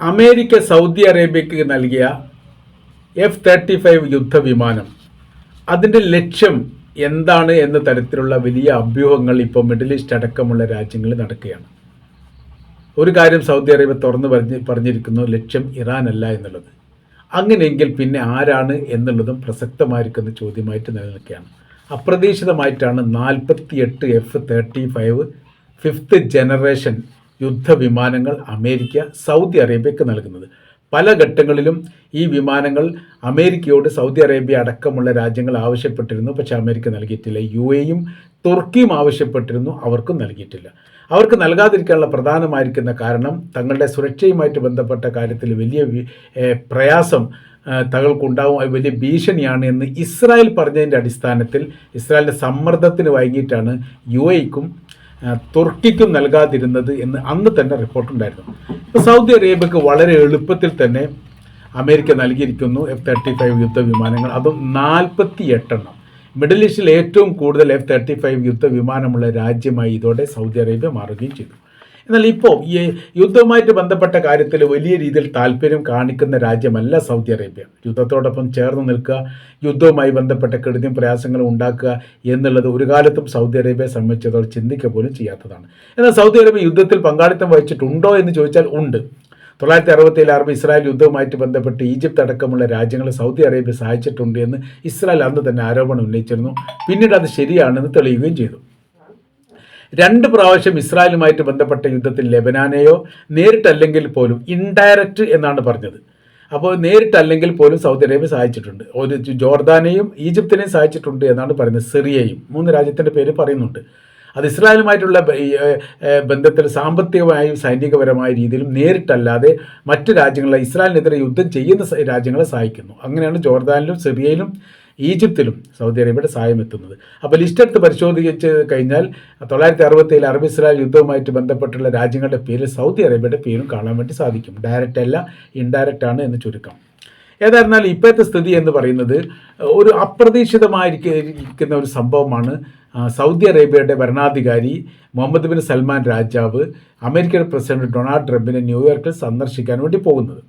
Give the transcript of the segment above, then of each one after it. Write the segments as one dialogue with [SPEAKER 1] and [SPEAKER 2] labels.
[SPEAKER 1] America Saudi അറേബ്യക്ക് നൽകിയ F thirty five യുദ്ധവിമാനം. അതിന്റെ ലക്ഷ്യം എന്താണ് എന്ന തരത്തിലുള്ള വലിയ അഭ്യൂഹങ്ങൾ ഇപ്പോൾ മിഡിൽ ഈസ്റ്റ് അടക്കമുള്ള രാജ്യങ്ങളിൽ നടക്കുകയാണ്. ഒരു കാര്യം സൗദി അറേബ്യ തുറന്നു പറഞ്ഞ് പറഞ്ഞിരിക്കുന്നു ലക്ഷ്യം ഇറാൻ അല്ല എന്നുള്ളത്. അങ്ങനെയെങ്കിൽ പിന്നെ ആരാണ് എന്നുള്ളതും പ്രസക്തമായിരിക്കുന്ന ചോദ്യമായിട്ട് നിലനിൽക്കുകയാണ്. അപ്രതീക്ഷിതമായിട്ടാണ് നാൽപ്പത്തിയെട്ട് F thirty five fifth generation യുദ്ധവിമാനങ്ങൾ അമേരിക്ക സൗദി അറേബ്യക്ക് നൽകുന്നത്. പല ഘട്ടങ്ങളിലും ഈ വിമാനങ്ങൾ അമേരിക്കയോട് സൗദി അറേബ്യ അടക്കമുള്ള രാജ്യങ്ങൾ ആവശ്യപ്പെട്ടിരുന്നു. പക്ഷെ അമേരിക്ക നൽകിയിട്ടില്ല. യു എയും തുർക്കിയും ആവശ്യപ്പെട്ടിരുന്നു. അവർക്കും നൽകിയിട്ടില്ല. അവർക്ക് നൽകാതിരിക്കാനുള്ള പ്രധാനമായിരിക്കുന്ന കാരണം തങ്ങളുടെ സുരക്ഷയുമായിട്ട് ബന്ധപ്പെട്ട കാര്യത്തിൽ വലിയ പ്രയാസം തകൾക്കുണ്ടാവും വലിയ ഭീഷണിയാണ് എന്ന് ഇസ്രായേൽ പറഞ്ഞതിന്റെ അടിസ്ഥാനത്തിൽ ഇസ്രായേലിന്റെ സമ്മർദ്ദത്തിന് വൈകിട്ടാണ് യു എക്കും തുർക്കിക്കും നൽകാതിരുന്നത് എന്ന് അന്ന് തന്നെ റിപ്പോർട്ടുണ്ടായിരുന്നു ഇപ്പോൾ സൗദി അറേബ്യക്ക് വളരെ എളുപ്പത്തിൽ തന്നെ അമേരിക്ക നൽകിയിരിക്കുന്നു എഫ് തേർട്ടി ഫൈവ് യുദ്ധവിമാനങ്ങൾ. അതും നാൽപ്പത്തി എട്ടെണ്ണം മിഡിൽ ഈസ്റ്റിൽ ഏറ്റവും കൂടുതൽ എഫ് തേർട്ടി ഫൈവ് യുദ്ധവിമാനമുള്ള രാജ്യമായി ഇതോടെ സൗദി അറേബ്യ മാറുകയും ചെയ്തു. എന്നാൽ ഇപ്പോൾ ഈ യുദ്ധവുമായിട്ട് ബന്ധപ്പെട്ട കാര്യത്തിൽ വലിയ രീതിയിൽ താല്പര്യം കാണിക്കുന്ന രാജ്യമല്ല സൗദി അറേബ്യ. യുദ്ധത്തോടൊപ്പം ചേർന്ന് നിൽക്കുക യുദ്ധവുമായി ബന്ധപ്പെട്ട കെടുതിയും പ്രയാസങ്ങളും ഉണ്ടാക്കുക എന്നുള്ളത് ഒരു കാലത്തും സൗദി അറേബ്യയെ സംബന്ധിച്ചതോടെ ചിന്തിക്കുക പോലും ചെയ്യാത്തതാണ്. എന്നാൽ സൗദി അറേബ്യ യുദ്ധത്തിൽ പങ്കാളിത്തം വഹിച്ചിട്ടുണ്ടോ എന്ന് ചോദിച്ചാൽ ഉണ്ട്. തൊള്ളായിരത്തി അറുപത്തിയേഴ് അറബ് ഇസ്രായേൽ യുദ്ധവുമായിട്ട് ബന്ധപ്പെട്ട് ഈജിപ്ത് അടക്കമുള്ള രാജ്യങ്ങളെ സൗദി അറേബ്യ സഹായിച്ചിട്ടുണ്ട് എന്ന് ഇസ്രായേൽ അന്ന് തന്നെ ആരോപണം ഉന്നയിച്ചിരുന്നു. പിന്നീട് അത് ശരിയാണെന്ന് തെളിയുകയും ചെയ്തു. രണ്ട് പ്രാവശ്യം ഇസ്രായേലുമായിട്ട് ബന്ധപ്പെട്ട യുദ്ധത്തിൽ ലെബനാനെയോ നേരിട്ടല്ലെങ്കിൽ പോലും ഇൻഡയറക്റ്റ് എന്നാണ് പറഞ്ഞത്. അപ്പോൾ നേരിട്ടല്ലെങ്കിൽ പോലും സൗദി അറേബ്യ സഹായിച്ചിട്ടുണ്ട്. ഒരു ജോർദാനെയും ഈജിപ്തിനെയും സഹായിച്ചിട്ടുണ്ട് എന്നാണ് പറയുന്നത് സിറിയയും. മൂന്ന് രാജ്യത്തിന്റെ പേര് പറയുന്നുണ്ട്. അത് ഇസ്രായേലുമായിട്ടുള്ള ബന്ധത്തിൽ സാമ്പത്തികമായും സൈനികപരമായ രീതിയിലും നേരിട്ടല്ലാതെ മറ്റ് രാജ്യങ്ങളെ ഇസ്രായേലിനെതിരെ യുദ്ധം ചെയ്യുന്ന രാജ്യങ്ങളെ സഹായിക്കുന്നു. അങ്ങനെയാണ് ജോർദാനിലും സിറിയയിലും ഈജിപ്തിലും സൗദി അറേബ്യയുടെ സഹായം എത്തുന്നത്. അപ്പോൾ ലിസ്റ്റ് എടുത്ത് പരിശോധിച്ച് കഴിഞ്ഞാൽ തൊള്ളായിരത്തി അറുപത്തിയേഴ് അറബ് ഇസ്രായേൽ യുദ്ധവുമായിട്ട് ബന്ധപ്പെട്ടുള്ള രാജ്യങ്ങളുടെ പേരിൽ സൗദി അറേബ്യയുടെ പേരും കാണാൻ വേണ്ടി സാധിക്കും. ഡയറക്റ്റ് അല്ല ഇൻഡയറക്റ്റ് ആണ് എന്ന് ചുരുക്കം. ഏതായിരുന്നാലും ഇപ്പോഴത്തെ സ്ഥിതി എന്ന് പറയുന്നത് ഒരു അപ്രതീക്ഷിതമായിരിക്കുന്ന ഒരു സംഭവമാണ് സൗദി അറേബ്യയുടെ ഭരണാധികാരി മുഹമ്മദ് ബിൻ സൽമാൻ രാജാവ് അമേരിക്കയുടെ പ്രസിഡന്റ് ഡൊണാൾഡ് ട്രംപിനെ ന്യൂയോർക്കിൽ സന്ദർശിക്കാൻ വേണ്ടി പോകുന്നത്.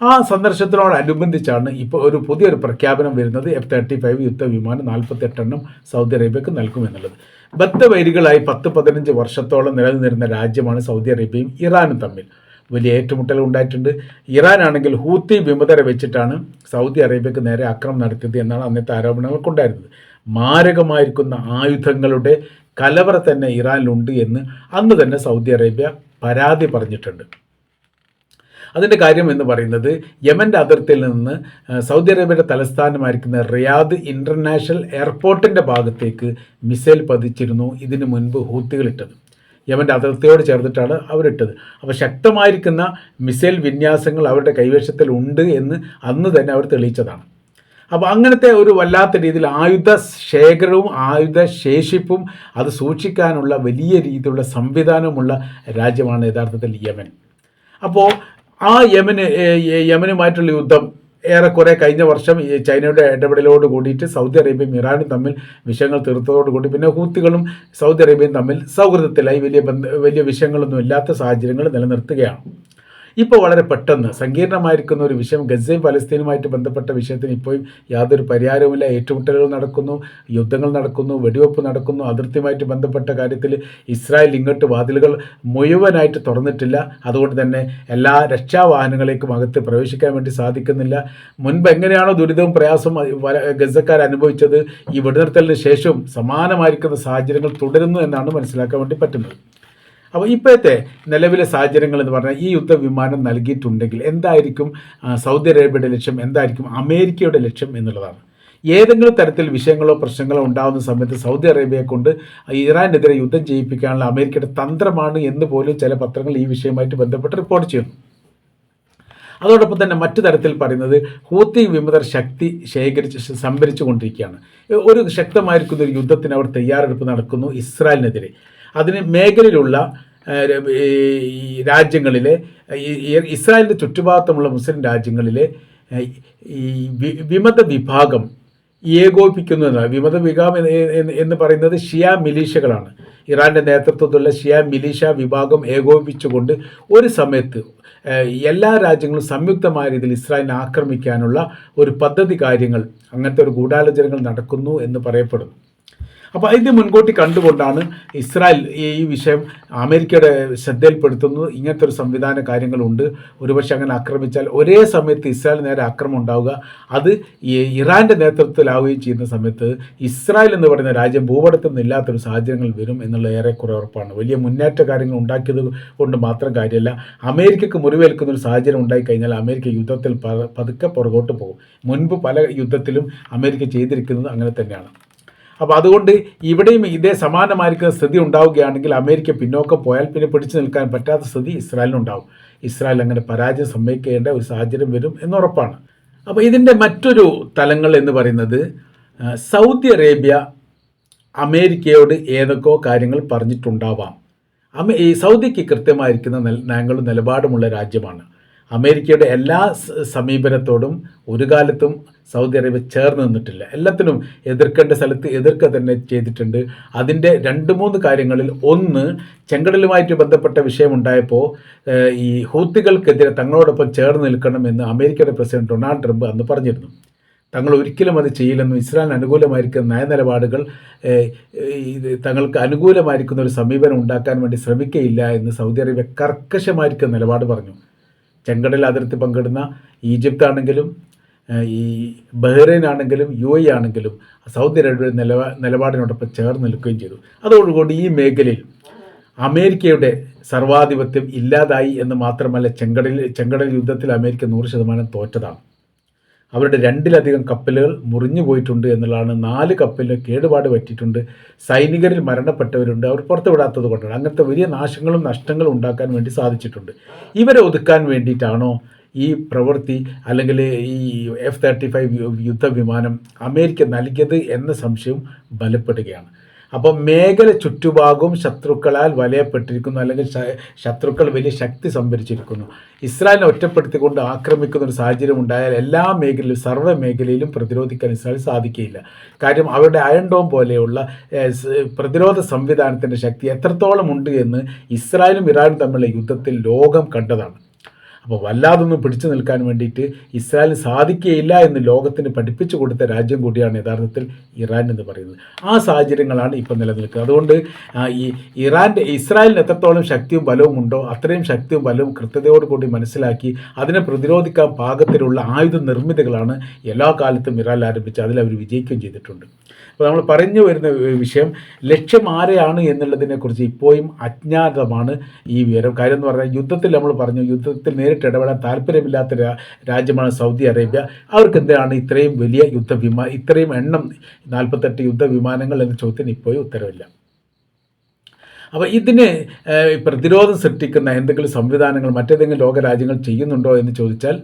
[SPEAKER 1] ആ സന്ദർശനത്തോടനുബന്ധിച്ചാണ് ഇപ്പോൾ ഒരു പുതിയൊരു പ്രഖ്യാപനം വരുന്നത്. എഫ് തേർട്ടി ഫൈവ് യുദ്ധവിമാനം നാൽപ്പത്തെട്ടെണ്ണം സൗദി അറേബ്യക്ക് നൽകുമെന്നുള്ളത്. ബദ്ധവൈരികളായി പത്ത് പതിനഞ്ച് വർഷത്തോളം നിലനിന്നിരുന്ന രാജ്യമാണ് സൗദി അറേബ്യയും ഇറാനും തമ്മിൽ. വലിയ ഏറ്റുമുട്ടൽ ഉണ്ടായിട്ടുണ്ട്. ഇറാൻ ആണെങ്കിൽ ഹൂത്തി വിമതരെ വെച്ചിട്ടാണ് സൗദി അറേബ്യക്ക് നേരെ ആക്രമണം നടത്തിയത് എന്നാണ് അന്നത്തെ ആരോപണങ്ങൾക്കുണ്ടായിരുന്നത്. മാരകമായിരിക്കുന്ന ആയുധങ്ങളുടെ കലവറ തന്നെ ഇറാനിലുണ്ട് എന്ന് അന്ന് തന്നെ സൗദി അറേബ്യ പരാതി പറഞ്ഞിട്ടുണ്ട്. അതിന്റെ കാര്യം എന്ന് പറയുന്നത് യമന്റെ അതിർത്തിയിൽ നിന്ന് സൗദി അറേബ്യയുടെ തലസ്ഥാനമായിരിക്കുന്ന റിയാദ് ഇന്റർനാഷണൽ എയർപോർട്ടിന്റെ ഭാഗത്തേക്ക് മിസൈൽ പതിച്ചിരുന്നു. ഇതിനു മുൻപ് ഹൂത്തികളിട്ടത് യമന്റെ അതിർത്തിയോട് ചേർത്തിട്ടാണ് അവരിട്ടത് അപ്പോൾ ശക്തമായിരിക്കുന്ന മിസൈൽ വിന്യാസങ്ങൾ അവരുടെ കൈവശത്തിൽ ഉണ്ട് എന്ന് അന്ന് തന്നെ അവർ തെളിയിച്ചതാണ്. അപ്പോൾ അങ്ങനത്തെ ഒരു വല്ലാത്ത രീതിയിൽ ആയുധ ശേഖരവും ആയുധ ശേഷിപ്പും അത് സൂക്ഷിക്കാനുള്ള വലിയ രീതിയിലുള്ള സംവിധാനമുള്ള രാജ്യമാണ് യഥാർത്ഥത്തിൽ യമൻ. അപ്പോൾ ആ യമന് യമനുമായിട്ടുള്ള യുദ്ധം ഏറെക്കുറെ കഴിഞ്ഞ വർഷം ഈ ചൈനയുടെ ഇടപെടലോട് കൂടിയിട്ട് സൗദി അറേബ്യയും ഇറാനും തമ്മിൽ വിഷയങ്ങൾ തീർത്തതോട് കൂടി പിന്നെ ഹൂത്തികളും സൗദി അറേബ്യയും തമ്മിൽ സൗഹൃദത്തിലായി വലിയ ബന്ധ വലിയ വിഷയങ്ങളൊന്നും ഇല്ലാത്ത സാഹചര്യങ്ങൾ നിലനിർത്തുകയാണ്. ഇപ്പോൾ വളരെ പെട്ടെന്ന് സങ്കീർണമായിരിക്കുന്ന ഒരു വിഷയം ഗസയും പലസ്തീനുമായിട്ട് ബന്ധപ്പെട്ട വിഷയത്തിന് ഇപ്പോഴും യാതൊരു പരിഹാരവുമില്ല. ഏറ്റുമുട്ടലുകൾ നടക്കുന്നു യുദ്ധങ്ങൾ നടക്കുന്നു വെടിവെപ്പ് നടക്കുന്നു. അതിർത്തിയുമായിട്ട് ബന്ധപ്പെട്ട കാര്യത്തിൽ ഇസ്രായേൽ ഇങ്ങോട്ട് വാതിലുകൾ മുഴുവനായിട്ട് തുറന്നിട്ടില്ല. അതുകൊണ്ട് തന്നെ എല്ലാ രക്ഷാവാഹനങ്ങളേക്കും അകത്ത് പ്രവേശിക്കാൻ വേണ്ടി സാധിക്കുന്നില്ല. മുൻപ് എങ്ങനെയാണോ ദുരിതവും പ്രയാസവും ഗസക്കാർ അനുഭവിച്ചത് ഈ വെടിനിർത്തലിന് ശേഷവും സമാനമായിരിക്കുന്ന സാഹചര്യങ്ങൾ തുടരുന്നു എന്നാണ് മനസ്സിലാക്കാൻ വേണ്ടി പറ്റുന്നത്. അപ്പോൾ ഇപ്പോഴത്തെ നിലവിലെ സാഹചര്യങ്ങൾ എന്ന് പറഞ്ഞാൽ ഈ യുദ്ധവിമാനം നൽകിയിട്ടുണ്ടെങ്കിൽ എന്തായിരിക്കും സൗദി അറേബ്യയുടെ ലക്ഷ്യം എന്തായിരിക്കും അമേരിക്കയുടെ ലക്ഷ്യം എന്നുള്ളതാണ്. ഏതെങ്കിലും തരത്തിൽ വിഷയങ്ങളോ പ്രശ്നങ്ങളോ ഉണ്ടാകുന്ന സമയത്ത് സൗദി അറേബ്യയെ കൊണ്ട് ഇറാനെതിരെ യുദ്ധം ചെയ്യിപ്പിക്കാനുള്ള അമേരിക്കയുടെ തന്ത്രമാണ് എന്ന് പോലും ചില പത്രങ്ങൾ ഈ വിഷയമായിട്ട് ബന്ധപ്പെട്ട് റിപ്പോർട്ട് ചെയ്യുന്നു. അതോടൊപ്പം തന്നെ മറ്റു തരത്തിൽ പറയുന്നത് ഹൂത്തി വിമതർ ശക്തി ശേഖരിച്ച് സംഭരിച്ചു കൊണ്ടിരിക്കുകയാണ് ഒരു ശക്തമായിരിക്കുന്ന ഒരു യുദ്ധത്തിന് അവർ തയ്യാറെടുപ്പ് നടക്കുന്നു ഇസ്രായേലിനെതിരെ. അതിന് മേഖലയിലുള്ള ഈ രാജ്യങ്ങളിലെ ഇസ്രായേലിന്റെ ചുറ്റുഭാഗത്തുമുള്ള മുസ്ലിം രാജ്യങ്ങളിലെ ഈ വിമത വിഭാഗം ഏകോപിക്കുന്നു എന്നാണ്. വിമത വിഭാഗം എന്ന് പറയുന്നത് ഷിയ മിലീഷകളാണ് ഇറാന്റെ നേതൃത്വത്തിലുള്ള ഷിയ മിലീഷ വിഭാഗം ഏകോപിപ്പിച്ചുകൊണ്ട് ഒരു സമയത്ത് എല്ലാ രാജ്യങ്ങളും സംയുക്തമായ രീതിയിൽ ഇസ്രായേലിനെ ആക്രമിക്കാനുള്ള ഒരു പദ്ധതി കാര്യങ്ങൾ അങ്ങനത്തെ ഒരു ഗൂഢാലോചനകൾ നടക്കുന്നു എന്ന് പറയപ്പെടുന്നു. അപ്പോൾ അതിന്റെ മുൻകൂട്ടി കണ്ടുകൊണ്ടാണ് ഇസ്രായേൽ ഈ വിഷയം അമേരിക്കയുടെ ശ്രദ്ധയിൽപ്പെടുത്തുന്നത്. ഇങ്ങനത്തെ ഒരു സംവിധാന കാര്യങ്ങളുണ്ട്. ഒരുപക്ഷെ അങ്ങനെ ആക്രമിച്ചാൽ ഒരേ സമയത്ത് ഇസ്രായേൽ നേരെ ആക്രമണം ഉണ്ടാവുക. അത് ഇറാന്റെ നേതൃത്വത്തിലാവുകയും ചെയ്യുന്ന സമയത്ത് ഇസ്രായേൽ എന്ന് പറയുന്ന രാജ്യം ഭൂപടത്തിൽ നിന്നില്ലാത്തൊരു സാഹചര്യങ്ങൾ വരും എന്നുള്ള ഏറെക്കുറെ ഉറപ്പാണ്. വലിയ മുന്നേറ്റ കാര്യങ്ങൾ ഉണ്ടാക്കിയത് കൊണ്ട് മാത്രം കാര്യമല്ല. അമേരിക്കക്ക് മുറിവേൽക്കുന്ന ഒരു സാഹചര്യം ഉണ്ടായിക്കഴിഞ്ഞാൽ അമേരിക്ക യുദ്ധത്തിൽ പതുക്കെ പുറകോട്ട് പോകും. മുൻപ് പല യുദ്ധത്തിലും അമേരിക്ക ചെയ്തിരിക്കുന്നത് അങ്ങനെ തന്നെയാണ്. അപ്പോൾ അതുകൊണ്ട് ഇവിടെയും ഇതേ സമാനമായിരിക്കുന്ന സ്ഥിതി ഉണ്ടാവുകയാണെങ്കിൽ അമേരിക്ക പിന്നോക്കം പോയാൽ പിന്നെ പിടിച്ചു നിൽക്കാൻ പറ്റാത്ത സ്ഥിതി ഇസ്രായേലിനുണ്ടാവും. ഇസ്രായേൽ അങ്ങനെ പരാജയം സമ്മതിക്കേണ്ട ഒരു സാഹചര്യം വരും എന്നുറപ്പാണ്. അപ്പോൾ ഇതിന്റെ മറ്റൊരു തലങ്ങൾ എന്ന് പറയുന്നത് സൗദി അറേബ്യ അമേരിക്കയോട് ഏതൊക്കെ കാര്യങ്ങൾ പറഞ്ഞിട്ടുണ്ടാവാം. അമേ ഈ സൗദിക്ക് കൃത്യമായിരിക്കുന്ന നയങ്ങളും നിലപാടുമുള്ള രാജ്യമാണ്. അമേരിക്കയുടെ എല്ലാ സമീപനത്തോടും ഒരു കാലത്തും സൗദി അറേബ്യ ചേർന്ന് നിന്നിട്ടില്ല. എല്ലാത്തിനും എതിർക്കേണ്ട സ്ഥലത്ത് എതിർക്കുക തന്നെ ചെയ്തിട്ടുണ്ട്. അതിന്റെ രണ്ട് മൂന്ന് കാര്യങ്ങളിൽ ഒന്ന് ചെങ്കടലുമായിട്ട് ബന്ധപ്പെട്ട വിഷയമുണ്ടായപ്പോൾ ഈ ഹൂത്തികൾക്കെതിരെ തങ്ങളോടൊപ്പം ചേർന്ന് നിൽക്കണമെന്ന് അമേരിക്കയുടെ പ്രസിഡന്റ് ഡൊണാൾഡ് ട്രംപ് അന്ന് പറഞ്ഞിരുന്നു. തങ്ങൾ ഒരിക്കലും അത് ചെയ്യില്ലെന്നും ഇസ്രായേലിന് അനുകൂലമായിരിക്കുന്ന നയനിലപാടുകൾ തങ്ങൾക്ക് അനുകൂലമായിരിക്കുന്ന ഒരു സമീപനം ഉണ്ടാക്കാൻ വേണ്ടി ശ്രമിക്കയില്ല എന്ന് സൗദി അറേബ്യ കർക്കശമായിരിക്കുന്ന നിലപാട് പറഞ്ഞു. ചെങ്കടൽ അതിർത്തി പങ്കിടുന്ന ഈജിപ്ത് ആണെങ്കിലും ഈ ബഹ്റൈൻ ആണെങ്കിലും യു എ ആണെങ്കിലും സൗദി അറേബ്യയുടെ നിലപാ നിലപാടിനോടൊപ്പം ചേർന്ന് നിൽക്കുകയും ചെയ്തു. അതോടുകൂടി ഈ മേഖലയിൽ അമേരിക്കയുടെ സർവാധിപത്യം ഇല്ലാതായി എന്ന് മാത്രമല്ല ചെങ്കടൽ ചെങ്കടൽ യുദ്ധത്തിൽ അമേരിക്ക നൂറ് ശതമാനം തോറ്റതാണ്. അവരുടെ രണ്ടിലധികം കപ്പലുകൾ മുറിഞ്ഞു പോയിട്ടുണ്ട് എന്നുള്ളതാണ് നാല് കപ്പലിന് കേടുപാട് പറ്റിയിട്ടുണ്ട്. സൈനികരിൽ മരണപ്പെട്ടവരുണ്ട്. അവർ പുറത്തുവിടാത്തത് കൊണ്ടാണ്. അങ്ങനത്തെ വലിയ നാശങ്ങളും നഷ്ടങ്ങളും ഉണ്ടാക്കാൻ വേണ്ടി സാധിച്ചിട്ടുണ്ട്. ഇവരെ ഒതുക്കാൻ വേണ്ടിയിട്ടാണോ ഈ പ്രവൃത്തി അല്ലെങ്കിൽ ഈ എഫ് തേർട്ടി ഫൈവ് യുദ്ധവിമാനം അമേരിക്ക നൽകിയത് എന്ന സംശയം ബലപ്പെടുകയാണ്. അപ്പോൾ മേഖല ചുറ്റുഭാഗവും ശത്രുക്കളാൽ വലയപ്പെട്ടിരിക്കുന്നു അല്ലെങ്കിൽ ശത്രുക്കൾ വലിയ ശക്തി സംഭരിച്ചിരിക്കുന്നു. ഇസ്രായേലിനെ ഒറ്റപ്പെടുത്തിക്കൊണ്ട് ആക്രമിക്കുന്ന ഒരു സാഹചര്യം ഉണ്ടായാൽ എല്ലാ മേഖലയിലും സർവ മേഖലയിലും പ്രതിരോധിക്കാൻ ഇസ്രായേൽ സാധിക്കുകയില്ല. കാര്യം അവരുടെ അയൺ ഡോം പോലെയുള്ള പ്രതിരോധ സംവിധാനത്തിന്റെ ശക്തി എത്രത്തോളം ഉണ്ട് എന്ന് ഇസ്രായേലും ഇറാനും തമ്മിലുള്ള യുദ്ധത്തിൽ ലോകം കണ്ടതാണ്. അപ്പോൾ വല്ലാതൊന്നും പിടിച്ചു നിൽക്കാൻ വേണ്ടിയിട്ട് ഇസ്രായേലിന് സാധിക്കുകയില്ല എന്ന് ലോകത്തിന് പഠിപ്പിച്ചു കൊടുത്ത രാജ്യം കൂടിയാണ് യഥാർത്ഥത്തിൽ ഇറാൻ എന്ന് പറയുന്നത്. ആ സാഹചര്യങ്ങളാണ് ഇപ്പം നിലനിൽക്കുന്നത്. അതുകൊണ്ട് ഈ ഇറാന്റെ ഇസ്രായേലിന് എത്രത്തോളം ശക്തിയും ബലവും ഉണ്ടോ അത്രയും ശക്തിയും ബലവും കൃത്യതയോടുകൂടി മനസ്സിലാക്കി അതിനെ പ്രതിരോധിക്കാൻ പാകത്തിലുള്ള ആയുധ നിർമ്മിതികളാണ് എല്ലാ കാലത്തും ഇറാൻ ആരംഭിച്ച് അതിൽ അവർ വിജയിക്കുകയും ചെയ്തിട്ടുണ്ട്. അപ്പോൾ നമ്മൾ പറഞ്ഞു വരുന്ന വിഷയം ലക്ഷ്യം ആരെയാണ് എന്നുള്ളതിനെക്കുറിച്ച് ഇപ്പോഴും അജ്ഞാതമാണ് ഈ വിവരം. കാര്യം എന്ന് പറഞ്ഞാൽ യുദ്ധത്തിൽ നമ്മൾ പറഞ്ഞു യുദ്ധത്തിൽ നേരിട്ട് ഇടപെടാൻ താല്പര്യമില്ലാത്ത രാജ്യമാണ് സൗദി അറേബ്യ. അവർക്ക് എന്തിനാണ് ഇത്രയും വലിയ യുദ്ധവിമാ ഇത്രയും എണ്ണം നാൽപ്പത്തെട്ട് യുദ്ധവിമാനങ്ങൾ എന്ന ചോദ്യത്തിന് ഇപ്പോഴും ഉത്തരവില്ല അപ്പോൾ ഇതിന് പ്രതിരോധം സൃഷ്ടിക്കുന്ന എന്തെങ്കിലും സംവിധാനങ്ങൾ മറ്റേതെങ്കിലും ലോകരാജ്യങ്ങൾ ചെയ്യുന്നുണ്ടോ എന്ന് ചോദിച്ചാൽ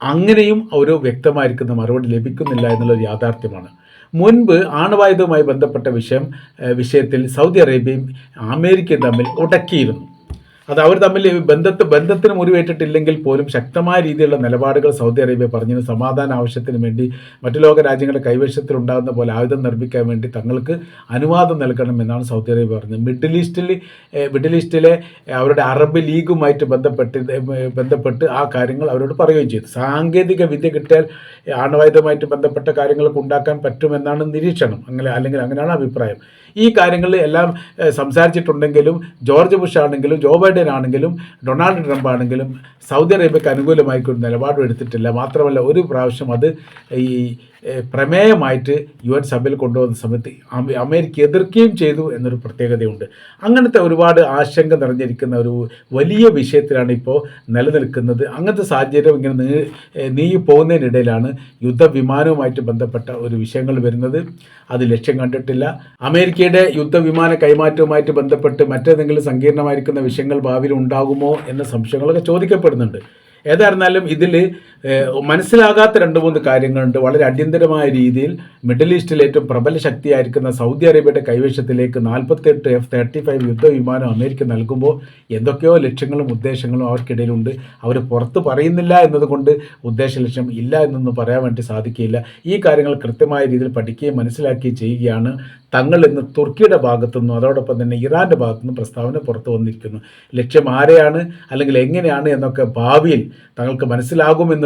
[SPEAKER 1] അങ്ങനെയും ഒരു വ്യക്തമായിരിക്കുന്ന മറുപടി ലഭിക്കുന്നില്ല എന്നുള്ളൊരു യാഥാർത്ഥ്യമാണ്. മുൻപ് ആണവായുധവുമായി ബന്ധപ്പെട്ട വിഷയം വിഷയത്തിൽ സൗദി അറേബ്യയും അമേരിക്കയും തമ്മിൽ ഉടക്കിയിരുന്നു. അത് അവർ തമ്മിൽ ബന്ധത്ത് ബന്ധത്തിന് മുറിവേറ്റിട്ടില്ലെങ്കിൽ പോലും ശക്തമായ രീതിയിലുള്ള നിലപാടുകൾ സൗദി അറേബ്യ പറഞ്ഞു സമാധാന ആവശ്യത്തിന് വേണ്ടി മറ്റു ലോക രാജ്യങ്ങളുടെ കൈവശത്തിൽ ഉണ്ടാകുന്ന പോലെ ആയുധം നിർമ്മിക്കാൻ വേണ്ടി തങ്ങൾക്ക് അനുവാദം നൽകണം എന്നാണ് സൗദി അറേബ്യ പറഞ്ഞത്. മിഡിൽ ഈസ്റ്റിൽ മിഡിൽ ഈസ്റ്റിലെ അവരുടെ അറബ് ലീഗുമായിട്ട് ബന്ധപ്പെട്ട് ബന്ധപ്പെട്ട് ആ കാര്യങ്ങൾ അവരോട് പറയുകയും ചെയ്തു. സാങ്കേതിക വിദ്യ കിട്ടിയാൽ ആണവായുധമായിട്ട് ബന്ധപ്പെട്ട കാര്യങ്ങളൊക്കെ ഉണ്ടാക്കാൻ പറ്റുമെന്നാണ് നിരീക്ഷണം. അങ്ങനെ അല്ലെങ്കിൽ അങ്ങനെയാണ് അഭിപ്രായം. ഈ കാര്യങ്ങളിൽ എല്ലാം സംസാരിച്ചിട്ടുണ്ടെങ്കിലും ജോർജ് ബുഷ് ആണെങ്കിലും ജോ ബൈഡൻ ആണെങ്കിലും ഡൊണാൾഡ് ട്രംപ് ആണെങ്കിലും സൗദി അറേബ്യക്ക് അനുകൂലമായിക്കൊണ്ട് നിലപാടും എടുത്തിട്ടില്ല. മാത്രമല്ല ഒരു പ്രാവശ്യം അത് ഈ പ്രമേയമായിട്ട് യു എൻ സഭയിൽ കൊണ്ടുവന്ന സമയത്ത് അമേരിക്ക എതിർക്കുകയും ചെയ്തു എന്നൊരു പ്രത്യേകതയുണ്ട്. അങ്ങനത്തെ ഒരുപാട് ആശങ്ക നിറഞ്ഞിരിക്കുന്ന ഒരു വലിയ വിഷയത്തിലാണ് ഇപ്പോൾ നിലനിൽക്കുന്നത്. അങ്ങനത്തെ സാഹചര്യം ഇങ്ങനെ നീ നീങ്ങി പോകുന്നതിനിടയിലാണ് യുദ്ധവിമാനവുമായിട്ട് ബന്ധപ്പെട്ട ഒരു വിഷയങ്ങൾ വരുന്നത്. അത് ലക്ഷ്യം കണ്ടിട്ടില്ല. അമേരിക്കയുടെ യുദ്ധവിമാന കൈമാറ്റവുമായിട്ട് ബന്ധപ്പെട്ട് മറ്റേതെങ്കിലും സങ്കീർണമായിരിക്കുന്ന വിഷയങ്ങൾ ഭാവിയിൽ ഉണ്ടാകുമോ എന്ന സംശയങ്ങളൊക്കെ ചോദിക്കപ്പെടുന്നുണ്ട്. ഏതായിരുന്നാലും ഇതിൽ മനസ്സിലാകാത്ത രണ്ട് മൂന്ന് കാര്യങ്ങളുണ്ട്. വളരെ അടിയന്തരമായ രീതിയിൽ മിഡിൽ ഈസ്റ്റിൽ ഏറ്റവും പ്രബല ശക്തിയായിരിക്കുന്ന സൗദി അറേബ്യയുടെ കൈവശത്തിലേക്ക് നാൽപ്പത്തെട്ട് എഫ് തേർട്ടി ഫൈവ് യുദ്ധവിമാനം അമേരിക്ക നൽകുമ്പോൾ എന്തൊക്കെയോ ലക്ഷ്യങ്ങളും ഉദ്ദേശങ്ങളും അവർക്കിടയിലുണ്ട്. അവർ പുറത്ത് പറയുന്നില്ല എന്നതുകൊണ്ട് ഉദ്ദേശ ലക്ഷ്യം ഇല്ല എന്നൊന്നും പറയാൻ വേണ്ടി സാധിക്കില്ല ഈ കാര്യങ്ങൾ കൃത്യമായ രീതിയിൽ പഠിക്കുകയും മനസ്സിലാക്കുകയും ചെയ്യുകയാണ് തങ്ങൾ ഇന്ന് തുർക്കിയുടെ ഭാഗത്തുനിന്നും അതോടൊപ്പം തന്നെ ഇറാന്റെ ഭാഗത്തുനിന്നും പ്രസ്താവന പുറത്തു വന്നിരിക്കുന്നു. ലക്ഷ്യം ആരെയാണ് അല്ലെങ്കിൽ എങ്ങനെയാണ് എന്നൊക്കെ ഭാവിയിൽ തങ്ങൾക്ക്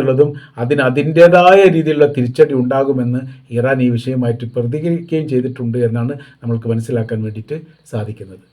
[SPEAKER 1] മനസ്സിലാകുമെന്നുള്ളതും അതിന് അതിന്റേതായ രീതിയിലുള്ള തിരിച്ചടി ഉണ്ടാകുമെന്ന് ഇറാൻ ഈ വിഷയമായിട്ട് പ്രതികരിക്കുകയും ചെയ്തിട്ടുണ്ട് എന്നാണ് നമ്മൾക്ക് മനസ്സിലാക്കാൻ വേണ്ടിയിട്ട് സാധിക്കുന്നത്.